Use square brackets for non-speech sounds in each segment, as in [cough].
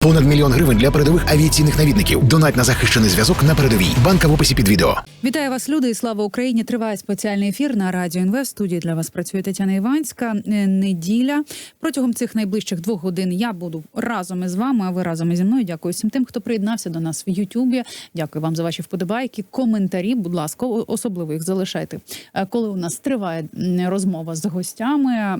Понад мільйон гривень для передових авіаційних навідників. Донать на захищений зв'язок на передовій. Банка в описі під відео. Вітаю вас, люди, і слава Україні! Триває спеціальний ефір на радіо НВ. Студії для вас працює Тетяна Іванська. Е, Неділя. Протягом цих найближчих двох годин я буду разом із вами. А ви разом зі мною. Дякую всім тим, хто приєднався до нас в Ютубі. Дякую вам за ваші вподобайки, коментарі. Будь ласка, особливо їх залишайте. Е, Коли у нас триває розмова з гостями,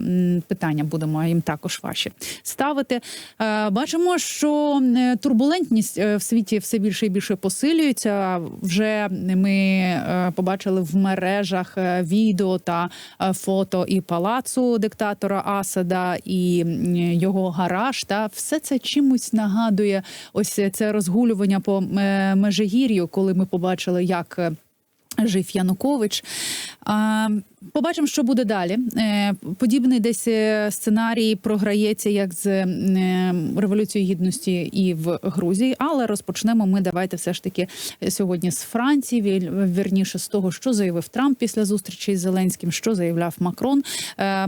питання будемо їм також ваші ставити. Е, Бачимо, що е, турбулентність е, в світі все більше і більше посилюється. Вже ми е, побачили в мережах відео та фото і палацу диктатора Асада, і його гараж. Та все це чимось нагадує ось це розгулювання по Межигір'ю, коли ми побачили, як. Жив Янукович. Побачимо, що буде далі. Е, подібний десь е, сценарій програється як з е, революцією гідності і в Грузії. Але розпочнемо ми давайте все ж таки сьогодні з Франції. Вірніше з того, що заявив Трамп після зустрічі з Зеленським, що заявляв Макрон.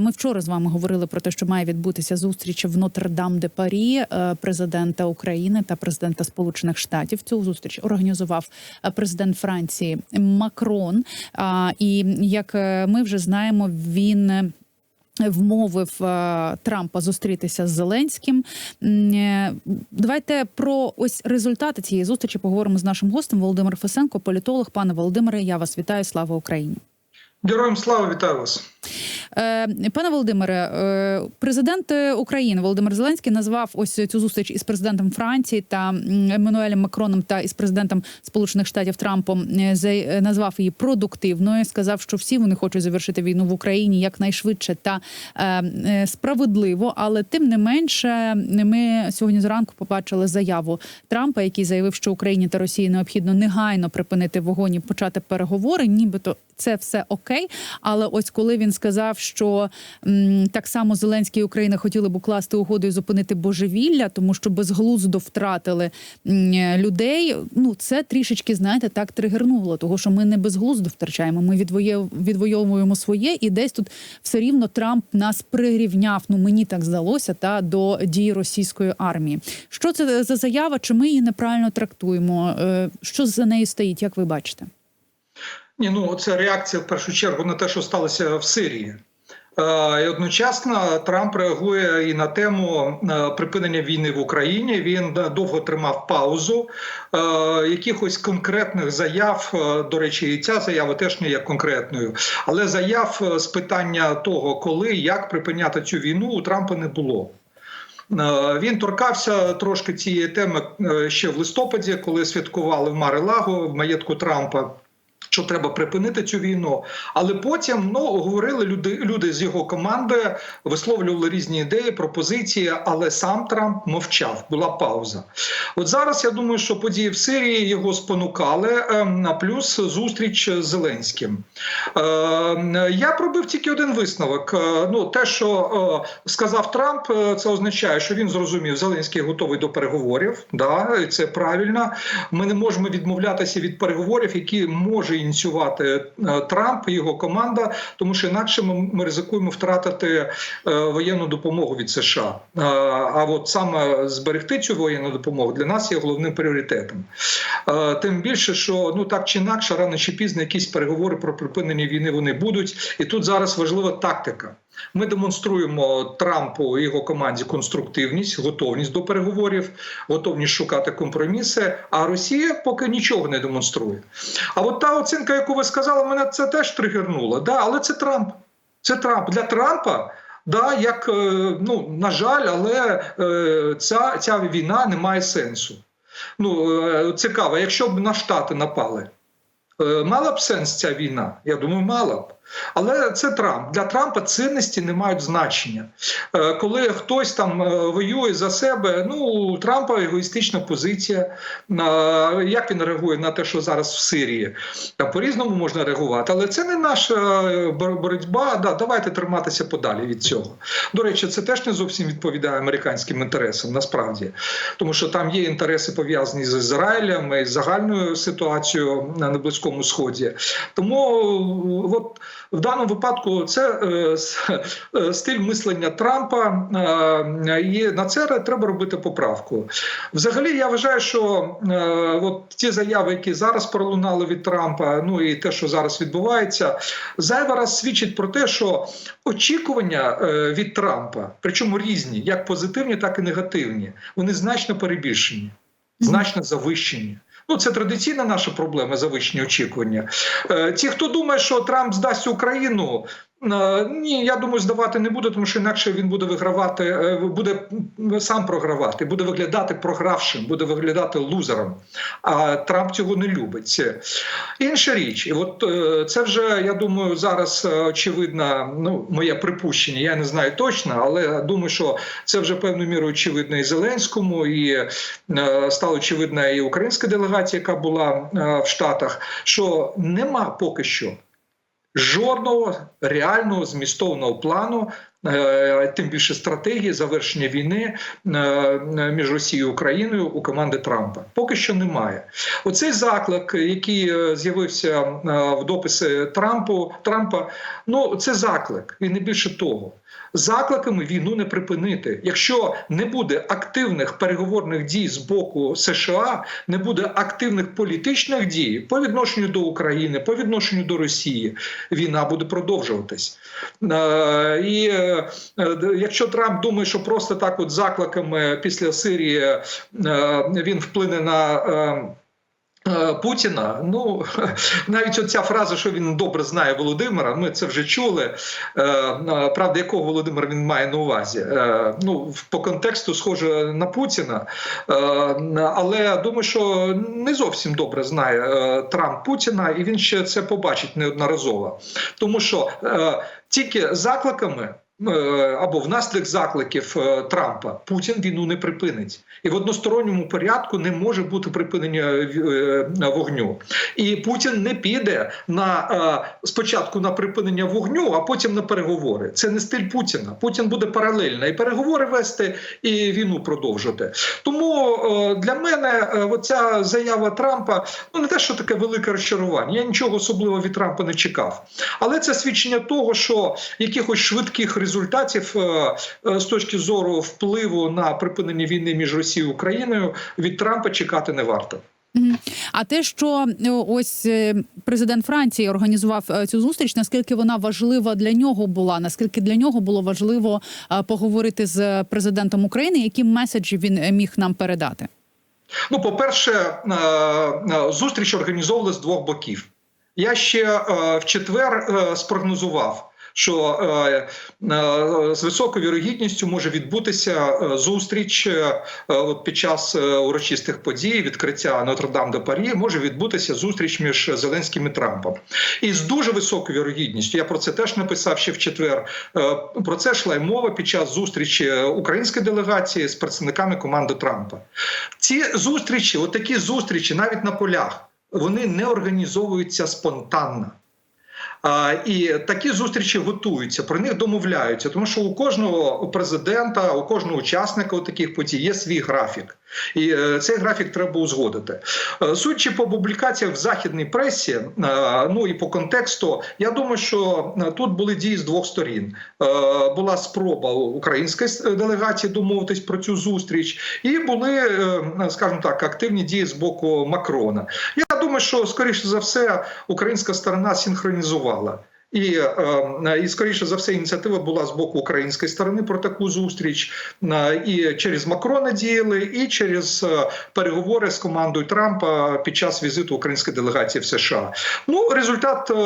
Ми вчора з вами говорили про те, що має відбутися зустріч в Нотр-Дам де Парі президента України та президента Сполучених Штатів. Цю зустріч організував президент Франції Макрон. І як е, ми вже знаємо, він. е, Вмовив е, Трампа зустрітися з Зеленським. Е, Давайте про ось результати цієї зустрічі поговоримо з нашим гостем Володимир Фесенко, політолог. Пане Володимире, я вас вітаю. Слава Україні. Героям слава вітаю вас. Е, Пане Володимире, е, президент України Володимир Зеленський назвав ось цю зустріч із президентом Франції та Еммануелем Макроном та із президентом Сполучених Штатів Трампом. е, Назвав її продуктивною. Сказав, що всі вони хочуть завершити війну в Україні якнайшвидше та справедливо. Але тим не менше, ми сьогодні зранку побачили заяву Трампа, який заявив, що Україні та Росії необхідно негайно припинити вогонь і почати переговори, нібито це все окей. Але ось коли він сказав, що м, так само Зеленський і Україна хотіли б укласти угоду і зупинити божевілля, тому що безглуздо втратили м, людей. Ну це трішечки, знаєте, так тригернуло, того що ми не безглуздо втрачаємо. Ми відвоюємо своє, і десь тут все рівно Трамп нас прирівняв. Ну мені так здалося, та до дій російської армії. Що це за заява? Чи ми її неправильно трактуємо? Е, Що за нею стоїть? Як ви бачите? Ні, ну це реакція в першу чергу на те, що сталося в Сирії. Е, І одночасно Трамп реагує і на тему е, припинення війни в Україні. Він е, довго тримав паузу. Якихось конкретних заяв, до речі, і ця заява теж не є конкретною, але заяв з питання того, коли як припиняти цю війну, у Трампа не було. Він торкався трошки цієї теми ще в листопаді, коли святкували в Мари-Лаго в маєтку Трампа. Що треба припинити цю війну, але потім ну говорили люди, люди з його команди, висловлювали різні ідеї, пропозиції, але сам Трамп мовчав. Була пауза. От зараз я думаю, що події в Сирії його спонукали. ем, а плюс зустріч з Зеленським. Е, Я пробив тільки один висновок. Е, Ну, те, що е, сказав Трамп, е, це означає, що він зрозумів, Зеленський готовий до переговорів. Да, це правильно. Ми не можемо відмовлятися від переговорів, які може ініціювати е, Трамп і його команда, тому що інакше ми, ризикуємо втратити е, воєнну допомогу від США. Е, А от саме зберегти цю воєнну допомогу для нас є головним пріоритетом. Тим більше, що ну так чи інакше, рано чи пізно якісь переговори про припинення війни вони будуть. І тут зараз важлива тактика. Ми демонструємо Трампу і його команді конструктивність, готовність до переговорів, готовність шукати компроміси. А Росія поки нічого не демонструє. А от та оцінка, яку ви сказали, мене це теж тригернуло. Да, але це Трамп. Це Трамп для Трампа. Да, як е, ну на жаль, але е, ця, ця війна не має сенсу. Ну е, цікаво, якщо б на штати напали, мала б сенс ця війна? Я думаю, мала б. Але це Трамп. Для Трампа цінності не мають значення. Е, Коли хтось там е, воює за себе, ну у Трампа егоїстична позиція. Е, Як він реагує на те, що зараз в Сирії? Там по-різному можна реагувати, але це не наша боротьба. Да, давайте триматися подалі від цього. До речі, це теж не зовсім відповідає американським інтересам, насправді, тому що там є інтереси пов'язані з Ізраїлем і загальною ситуацією на Близькому Сході. Тому от в даному випадку це е, е, стиль мислення Трампа, е, і на це треба робити поправку. Взагалі, я вважаю, що е, от ті заяви, які зараз пролунали від Трампа, ну і те, що зараз відбувається, зайвий раз свідчить про те, що очікування від Трампа, причому різні, як позитивні, так і негативні, вони значно перебільшені, значно завищені. Ну, це традиційна наша проблема завищені очікування. Е, Ті, хто думає, що Трамп здасть Україну. Е, Ні, я думаю, здавати не буде, тому що інакше він буде вигравати, е, буде сам програвати, буде виглядати програвшим, буде виглядати лузером. А Трамп цього не любить. Інша річ. І от е, це вже я думаю, зараз очевидно, ну моє припущення. Я не знаю точно, але думаю, що це вже певною мірою очевидно і Зеленському, і стало очевидно і українська делегація, яка була в Штатах, що нема поки що жодного реального змістовного плану. е, Тим більше стратегії завершення війни е, між Росією і Україною у команди Трампа поки що немає. Оцей заклик, який е, з'явився в дописи Трампу Трампа, ну це заклик, і не більше того. Закликами війну не припинити. Якщо не буде активних переговорних дій з боку США, не буде активних політичних дій по відношенню до України, по відношенню до Росії, війна буде продовжуватись. Е, І е, е, якщо Трамп думає, що просто так, от закликами після Сирії він вплине на. Е, Путіна, ну [laughs] навіть оця фраза, що він добре знає Володимира, ми це вже чули. Е, Правда, якого Володимира він має на увазі? Е, Ну по контексту схоже на Путіна, але думаю, що не зовсім добре знає Трамп Путіна, і він ще це побачить неодноразово, тому що тільки закликами. Е, Або внаслідок закликів е, Трампа Путін війну не припинить, і в односторонньому порядку не може бути припинення е, вогню. І Путін не піде на спочатку на припинення вогню, а потім на переговори. Це не стиль Путіна. Путін буде паралельно і переговори вести, і війну продовжити. Тому для мене оця заява Трампа ну не те, що таке велике розчарування. Я нічого особливого від Трампа не чекав. Але це свідчення того, що якихось швидких результатів е, е, з точки зору впливу на припинення війни між Росією і Україною від Трампа чекати не варто. А те, що е, ось президент Франції організував цю зустріч, наскільки вона важлива для нього була, наскільки для нього було важливо поговорити з президентом України, які меседжі він міг нам передати? Ну, по-перше, е, е, зустріч організовували з двох боків. Я ще в четвер спрогнозував. Що е, е, з високою вірогідністю може відбутися е, зустріч от під час урочистих подій, відкриття Нотр-Дам де Парі, може відбутися зустріч між Зеленським і Трампом. І з дуже високою вірогідністю, я про це теж написав ще в четвер. Про це йшла й мова під час зустрічі української делегації з представниками команди Трампа. Ці зустрічі, отакі зустрічі, навіть на полях, вони не організовуються спонтанно. І такі зустрічі готуються, про них домовляються, тому що у кожного президента, у кожного учасника у таких подій є свій графік, і е, цей графік треба узгодити. Е, Судячи по публікаціях в західній пресі, е, ну і по контексту, я думаю, що тут були дії з двох сторін. Була спроба української делегації домовитись про цю зустріч, і були, скажімо так, активні дії з боку Макрона. Думаю, що скоріше за все українська сторона синхронізувала. І, е, і скоріше за все, ініціатива була з боку української сторони про таку зустріч. Е, І через Макрона діяли, і через е, переговори з командою Трампа під час візиту української делегації в США. Ну, результат е, е,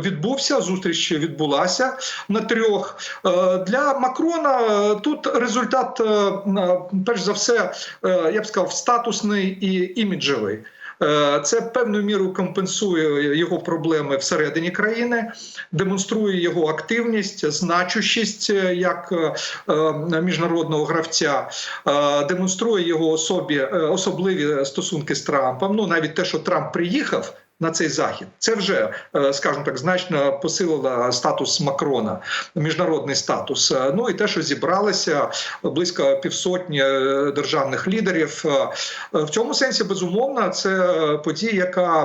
відбувся. Зустріч відбулася на трьох. Е, Для Макрона е, тут результат, е, е, перш за все, е, я б сказав, статусний і іміджевий. Е, Це певною мірою компенсує його проблеми всередині країни, демонструє його активність, значущість е, як е, міжнародного гравця, демонструє його особі особливі стосунки з Трампом. Ну навіть те, що Трамп приїхав На цей захід це вже, е, скажімо так, значно посилило статус Макрона, міжнародний статус. Е, Ну і те, що зібралися близько півсотні е, державних лідерів. В цьому сенсі, безумовно, це подія, яка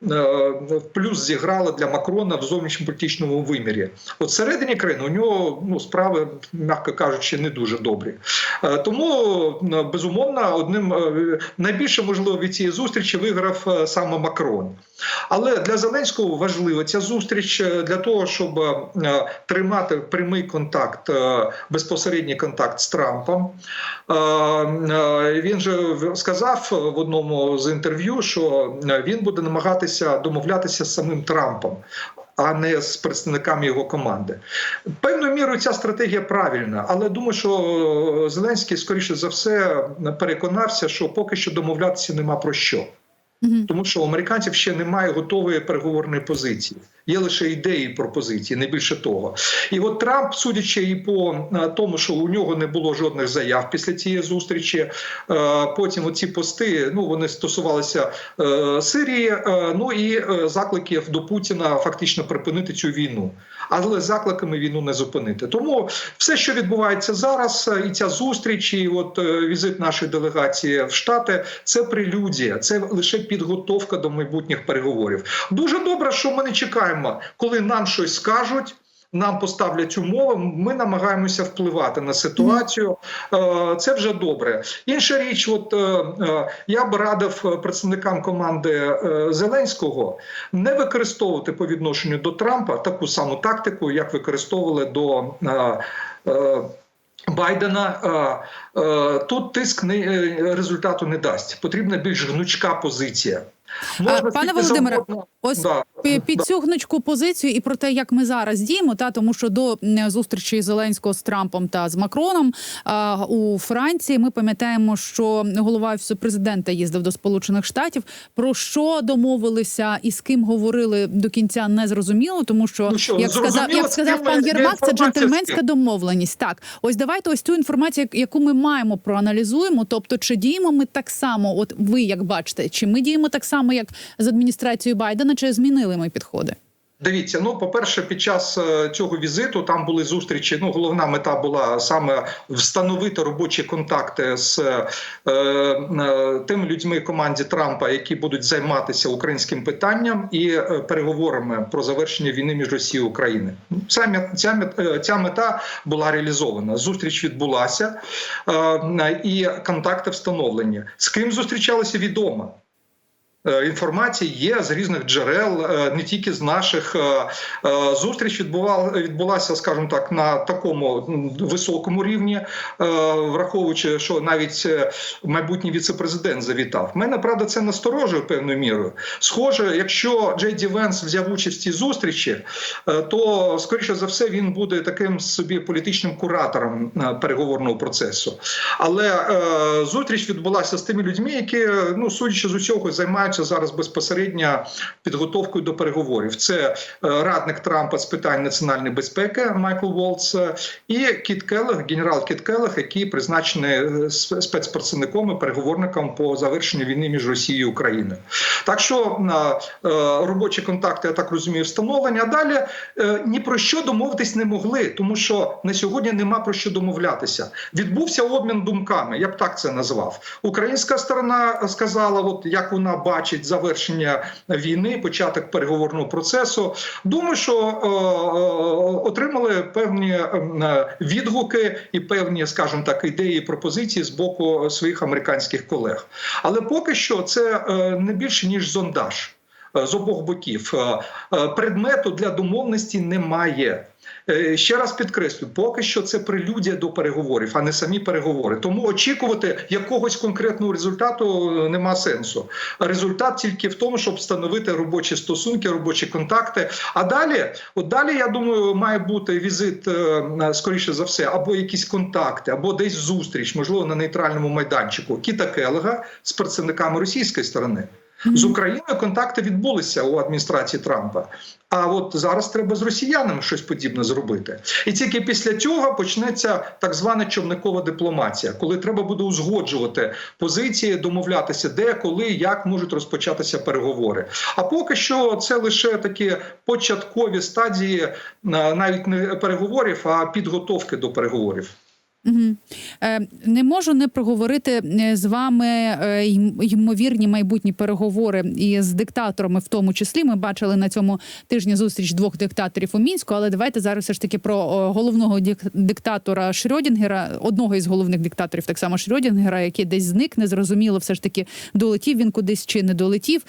в плюс зіграла для Макрона в зовнішньополітичному вимірі. От всередині країни у нього ну справи, м'яко кажучи, не дуже добрі. Тому безумовно одним найбільше можливо від цієї зустрічі виграв саме Макрон. Але для Зеленського важлива ця зустріч е, для того, щоб е, тримати прямий контакт, е, безпосередній контакт з Трампом. Він же сказав в одному з інтерв'ю, що він буде намагатися домовлятися з самим Трампом. А не з представниками його команди. Певною мірою ця стратегія правильна, але думаю, що Зеленський, скоріше за все, переконався, що поки що домовлятися нема про що. Тому що у американців ще немає готової переговорної позиції. Є лише ідеї пропозиції, не більше того. І от Трамп, судячи і по е, тому, що у нього не було жодних заяв після цієї зустрічі. е, Потім оці пости ну вони стосувалися е, Сирії. Ну і закликів до Путіна фактично припинити цю війну. Але закликами війну не зупинити. Тому все, що відбувається зараз, і ця зустріч, і от візит нашої делегації в Штати, це прелюдія, це лише підготовка до майбутніх переговорів. Дуже добре, що ми не чекаємо, коли нам щось скажуть. Нам поставлять умови, ми намагаємося впливати на ситуацію. Е, Це вже добре. Інша річ, от е, е, я б радив представникам команди Зеленського не використовувати по відношенню до Трампа таку саму тактику, як використовували до. Байдена Е, е, тут тиск не е, результату не дасть. Потрібна більш гнучка позиція. Пане Володимире, Ось Да, під цю гнучку позицію і про те, як ми зараз діємо, та тому що до зустрічі Зеленського з Трампом та з Макроном а, у Франції ми пам'ятаємо, що голова офісу президента їздив до Сполучених Штатів. Про що домовилися і з ким говорили до кінця не зрозуміло, тому що, Ну що, як сказав, як сказав пан Єрмак, це джентльменська домовленість. Так, ось давайте ось цю інформацію, яку ми маємо, проаналізуємо. Тобто, чи діємо ми так само? От ви як бачите, чи ми діємо так само, як з адміністрацією Байдена, чи змінили ми підходи? Дивіться, ну по-перше, під час е, цього візиту там були зустрічі. Ну, головна мета була саме встановити робочі контакти з е, е, тими людьми команді Трампа, які будуть займатися українським питанням і е, переговорами про завершення війни між Росією і Україною. Ця ця мет- е, ця мета була реалізована. Зустріч відбулася е, і контакти встановлені. З ким зустрічалися відомо. Е, Інформація є з різних джерел, е, не тільки з наших Е, зустріч відбувала відбулася, скажімо так, на такому високому рівні, враховуючи, що навіть майбутній віцепрезидент завітав. Мене правда це насторожує певною мірою. Схоже, якщо Джей Ді Венс взяв участь в цій зустрічі, то скоріше за все він буде таким собі політичним куратором переговорного процесу. Але зустріч відбулася з тими людьми, які, ну судячи з усього, займаються зараз безпосередньо підготовкою до переговорів. Це е, радник Трампа з питань національної безпеки Майкл Волц е, і Кіт Келех, генерал Кіт Келех, який призначений е, спецпрацівником і переговорником по завершенню війни між Росією і Україною. Так що робочі контакти, я так розумію, встановлені. А далі ні про що домовитись не могли, тому що на сьогодні нема про що домовлятися. Відбувся обмін думками, я б так це назвав. Українська сторона сказала, от як вона бачить завершення війни, початок переговорного процесу. Думаю, що е, е, отримали певні е, відгуки і певні, скажімо так, ідеї пропозиції з боку своїх американських колег. Але поки що це е, не більше ніж зондаж з обох боків. Е, е, Предмету для домовленості немає. Е, Ще раз підкреслю, поки що це прелюдія до переговорів, а не самі переговори. Тому очікувати якогось конкретного результату нема сенсу. Результат тільки в тому, щоб встановити робочі стосунки, робочі контакти. А далі, от далі, я думаю, має бути візит скоріше за все, або якісь контакти, або десь зустріч, можливо, на нейтральному майданчику Кіта Келега з представниками російської сторони. З Україною контакти відбулися у адміністрації Трампа. А от зараз треба з росіянами щось подібне зробити. І тільки після цього почнеться так звана човникова дипломатія, коли треба буде узгоджувати позиції, домовлятися, де, коли, як можуть розпочатися переговори. А поки що це лише такі початкові стадії, е, навіть не переговорів, а підготовки до переговорів. Е, не можу не проговорити е, з вами е, ймовірні майбутні переговори із диктаторами, в тому числі. Ми бачили на цьому тижні зустріч двох диктаторів у мінську. Але давайте зараз все ж таки про головного диктатора Шрьодінгера, одного із головних диктаторів, так само Шрьодінгера, який десь зник, незрозуміло, все ж таки долетів він кудись чи не долетів.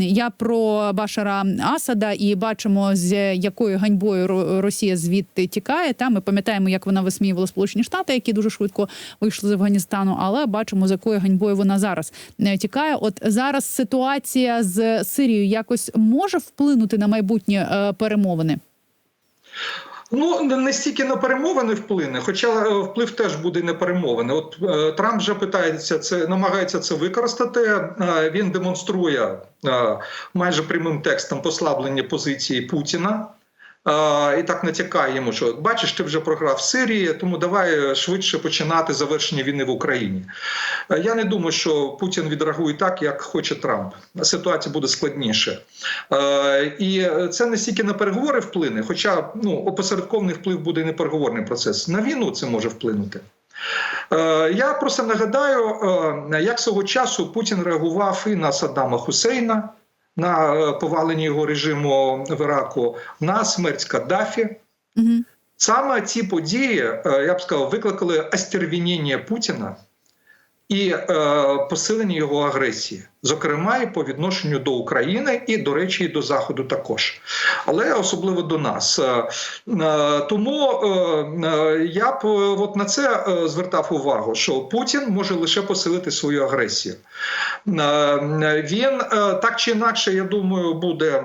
Я про Башара Асада і бачимо, з якою ганьбою Ро- Росія звідти тікає. Та ми пам'ятаємо, як вона висміювала Сполучені Штати, які дуже швидко вийшли з Афганістану. Але бачимо, з якою ганьбою вона зараз е, тікає. От зараз ситуація з Сирією якось може вплинути на майбутні е, перемовини. Ну не- не стільки на перемовини вплине, хоча е, вплив теж буде на перемовини. От е, Трамп вже питається це, намагається це використати. Він демонструє майже прямим текстом послаблення позиції Путіна. Е, І так натякає йому, що бачиш, ти вже програв в Сирії, тому давай швидше починати завершення війни в Україні. Е, Я не думаю, що Путін відреагує так, як хоче Трамп. Ситуація буде складніше. Е, І це не стільки на переговори вплине, хоча ну, опосередкований вплив буде і на переговорний процес. На війну це може вплинути. Е, Я просто нагадаю, е, як свого часу Путін реагував і на Саддама Хусейна, на е, повалення його режиму в Іраку, на смерть Каддафі. Угу. Саме ці події, е, я б сказав, викликали остервінення Путіна і е, посилення його агресії, зокрема і по відношенню до України, і, до речі, і до Заходу також, але особливо до нас. Е, е, тому е, е, я б е, от на це звертав увагу, що Путін може лише посилити свою агресію. Е, Він е, так чи інакше, я думаю, буде.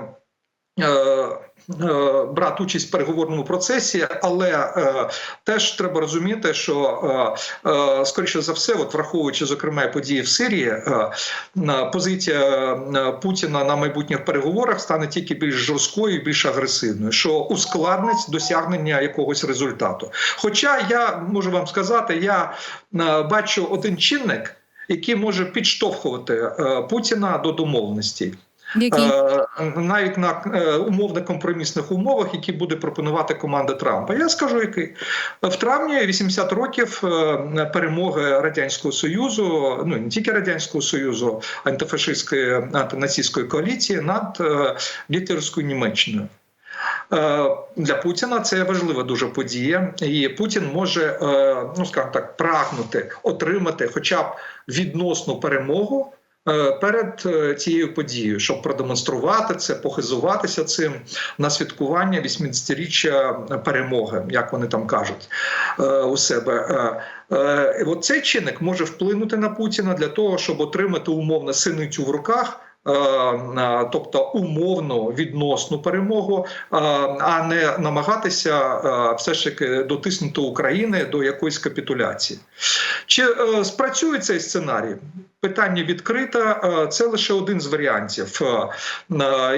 Е, е, Брати участь в переговорному процесі, але е, теж треба розуміти, що е, е, скоріше за все, от враховуючи зокрема події в Сирії, е, позиція Путіна на майбутніх переговорах стане тільки більш жорсткою, і більш агресивною, що ускладнить досягнення якогось результату. Хоча я можу вам сказати, я бачу один чинник, який може підштовхувати Путіна до домовленостей. Які Е, навіть на е, умовно компромісних умовах, які буде пропонувати команда Трампа. Я скажу, який в травні 80 років е, перемоги радянського союзу, ну не тільки радянського союзу, антифашистської антинацистської коаліції над гітлерською Німеччиною. Для Путіна це важлива дуже подія, і Путін може, ну скажімо так, прагнути отримати, хоча б відносну перемогу перед е, цією подією, щоб продемонструвати це, похизуватися цим на святкування 80-річчя перемоги, як вони там кажуть е, у себе. Е, е, От цей чинник може вплинути на Путіна для того, щоб отримати умовно синицю в руках. Е, е, Тобто умовну відносну перемогу, е, а не намагатися все ж таки дотиснути України до якоїсь капітуляції. Чи спрацює цей сценарій? Питання відкрите. Це лише один з варіантів,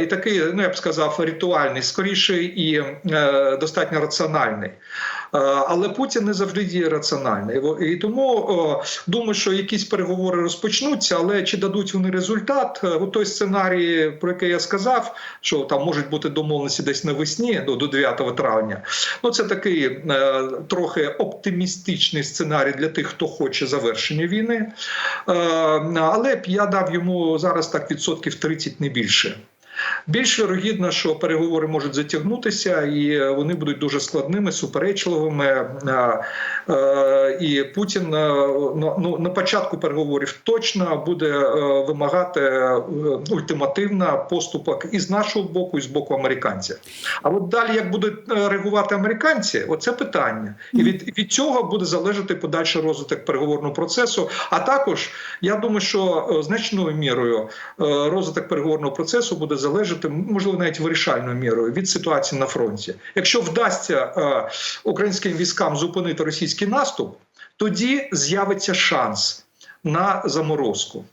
і такий, ну я б сказав, ритуальний, скоріше і достатньо раціональний. Е, Але Путін не завжди діє раціонально. І тому е, думаю, що якісь переговори розпочнуться, але чи дадуть вони результат? Е, От той сценарій, про який я сказав, що там можуть бути домовленості десь навесні, ну, до 9 травня. Ну це такий трохи оптимістичний сценарій для тих, хто хоче завершення війни. Але б я дав йому зараз так відсотків 30 не більше. Більш вірогідно, що переговори можуть затягнутися, і вони будуть дуже складними, суперечливими. Е, І Путін е, ну, на початку переговорів точно буде е, вимагати ультимативно поступок і з нашого боку, і з боку американців. А от далі, як будуть реагувати американці, оце питання, і від, від цього буде залежати подальший розвиток переговорного процесу. А також я думаю, що значною мірою розвиток переговорного процесу буде залежати, можливо, навіть вирішальною мірою від ситуації на фронті. Якщо вдасться українським військам зупинити російський наступ, тоді з'явиться шанс на заморозку.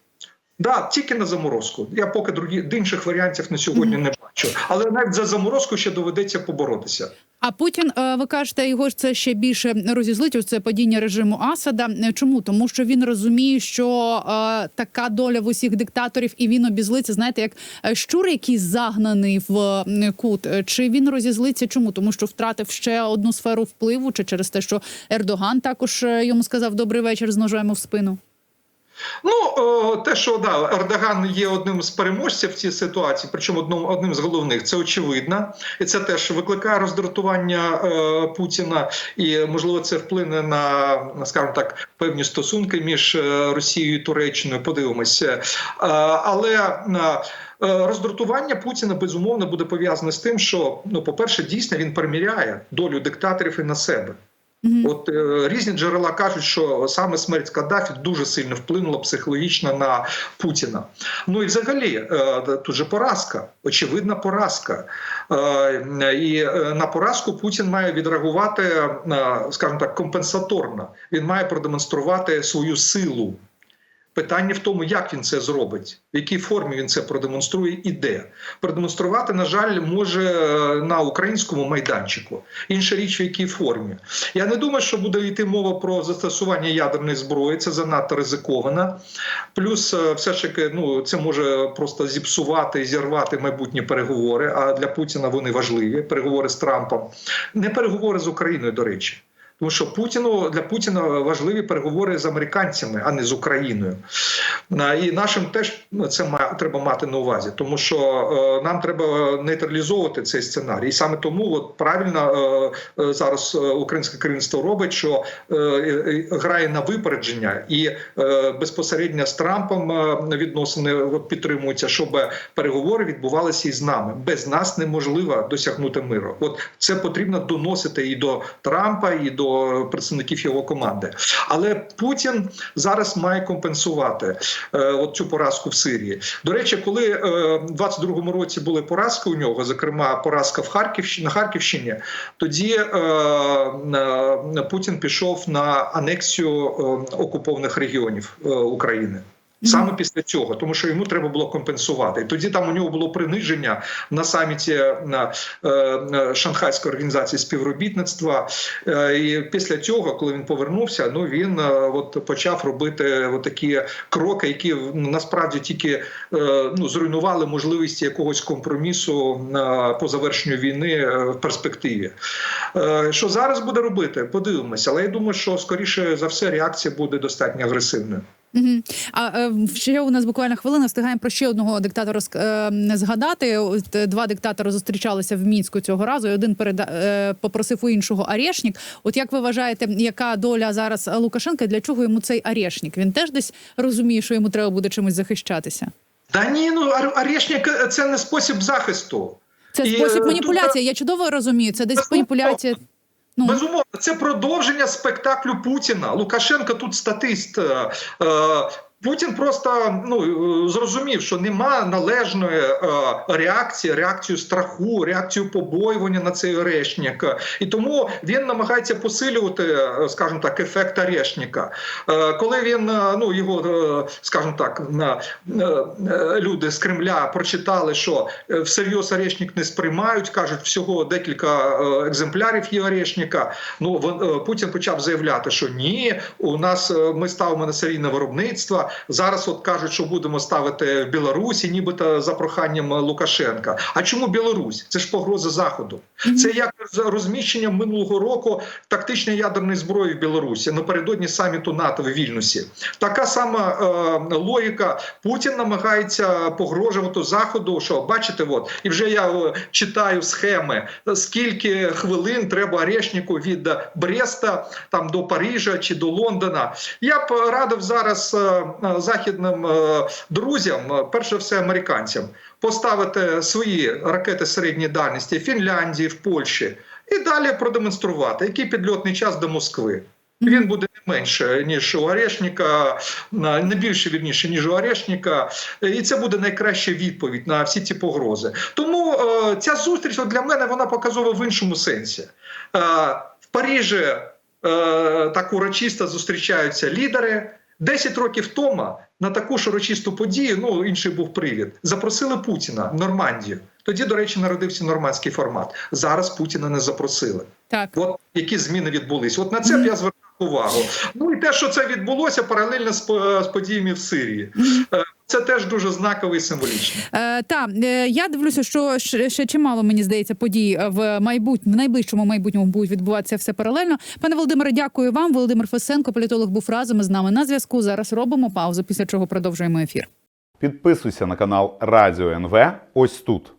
Да, тільки на заморозку. Я поки другі інших варіантів на сьогодні не бачу. Але навіть за заморозку ще доведеться поборотися. А Путін, е, ви кажете, його це ще більше розізлить. Це падіння режиму Асада. Е, Чому? Тому що він розуміє, що е, така доля в усіх диктаторів, і він обізлиться. Знаєте, як е, щур, який загнаний в кут. Чи він розізлиться? Чому? Тому що втратив ще одну сферу впливу, чи через те, що Ердоган також йому сказав добрий вечір з ножем в спину. Ну е, те, що да, Ердоган є одним з переможців в цій ситуації, причому одним, одним з головних, це очевидно, і це теж викликає роздратування е, Путіна, і можливо це вплине на, скажімо так, певні стосунки між е, Росією і Туреччиною. Подивимося, Е, але е, Роздратування Путіна безумовно буде пов'язане з тим, що ну, по-перше, дійсно він переміряє долю диктаторів і на себе. Мгм. От е, різні джерела кажуть, що саме смерть Каддафі дуже сильно вплинула психологічно на Путіна. Ну і взагалі, е, тут же поразка, очевидна поразка. Е, і е, на поразку Путін має відреагувати, е, скажімо так, компенсаторно. Він має продемонструвати свою силу. Питання в тому, як він це зробить, в якій формі він це продемонструє і де. Продемонструвати, на жаль, може е, на українському майданчику. Інша річ, в якій формі. Я не думаю, що буде йти мова про застосування ядерної зброї. Це занадто ризиковано. Плюс, е, все ж таки, ну це може просто зіпсувати і зірвати майбутні переговори. А для Путіна вони важливі. Переговори з Трампом, не переговори з Україною, до речі. Тому що Путіну для Путіна важливі переговори з американцями, а не з Україною. І нашим теж ну, це треба мати на увазі, тому що е, нам треба нейтралізовувати цей сценарій. І саме тому от правильно е, е, зараз українське керівництво робить, що грає на випередження, і безпосередньо з Трампом відносини підтримуються, щоб переговори відбувалися і з нами. Без нас неможливо досягнути миру. От це потрібно доносити і до Трампа, і до представників його команди. Але Путін зараз має компенсувати е, от цю поразку в Сирії. До речі, коли е, в 22-му році були поразки у нього, зокрема поразка в Харківщині на Харківщині, тоді е, е, Путін пішов на анексію е, окупованих регіонів е, України. Саме після цього, тому що йому треба було компенсувати. І тоді там у нього було приниження на саміті на е, е, Шанхайської організації співробітництва. Е, і після цього, коли він повернувся, ну він е, от почав робити от такі кроки, які насправді тільки е, ну зруйнували можливості якогось компромісу е, по завершенню війни е, в перспективі. Е, що зараз буде робити? Подивимося, але я думаю, що скоріше за все реакція буде достатньо агресивною. Мгм. А е, ще у нас буквально хвилина. Встигаємо про ще одного диктатора е, згадати. Е, два диктатори зустрічалися в мінську цього разу. і Один переда попросив у іншого арешник. От як ви вважаєте, яка доля зараз Лукашенка? Для чого йому цей арешник? Він теж десь розуміє, що йому треба буде чимось захищатися. Та ні, ну ар- арешник – це не спосіб захисту. Це спосіб маніпуляції. Я чудово розумію. Це десь маніпуляція. Ну Безумовно, це продовження спектаклю Путіна. Лукашенко тут статист. Е, е, Путін просто ну е, зрозумів, що нема належної е, реакції, реакцію страху, реакцію побоювання на цей орешник. І тому він намагається посилювати, е, скажімо так, ефект орешника. Коли він ну його, скажімо так, люди з Кремля прочитали, що всерйоз орешник не сприймають, кажуть, всього декілька екземплярів є орешника. Ну Путін почав заявляти, що ні, у нас ми ставимо на серійне виробництво. Зараз от кажуть, що будемо ставити в Білорусі, нібито за проханням Лукашенка. А чому Білорусь? Це ж погроза заходу. Це як розміщення минулого року тактичної ядерної зброї в Білорусі напередодні саміту НАТО в Вільнюсі. Така сама е, логіка. Путін намагається погрожувати заходу. Що бачите, от і вже я е, читаю схеми, скільки хвилин треба орешнику від Бреста там до Парижа чи до Лондона. Я б радив зараз е, західним е, друзям, е, перш все американцям, поставити свої ракети середньої дальності в Фінляндії, в Польщі і далі продемонструвати, який підльотний час до Москви. Він буде не менше ніж у Орешника, не більше вірніше ніж у Орешника, і це буде найкраща відповідь на всі ці погрози. Тому е, ця зустріч для мене вона показова в іншому сенсі. Е, в Парижі е, так урочисто зустрічаються лідери. 10 років тому на таку ж урочисту подію, ну інший був привід, запросили Путіна в Нормандію. Тоді, до речі, народився нормандський формат. Зараз Путіна не запросили. Так. От які зміни відбулись. От на це б я звертав увагу. Ну і те, що це відбулося паралельно з, по- з подіями в Сирії. Е, Це теж дуже знаково і символічно. Е, та е, я дивлюся, що ще, ще чимало мені здається подій в майбутньому в найближчому майбутньому будуть відбуватися все паралельно. Пане Володимире, дякую вам. Володимир Фесенко, політолог, був разом із нами на зв'язку. Зараз робимо паузу, після чого продовжуємо ефір. Підписуйся на канал Радіо НВ ось тут.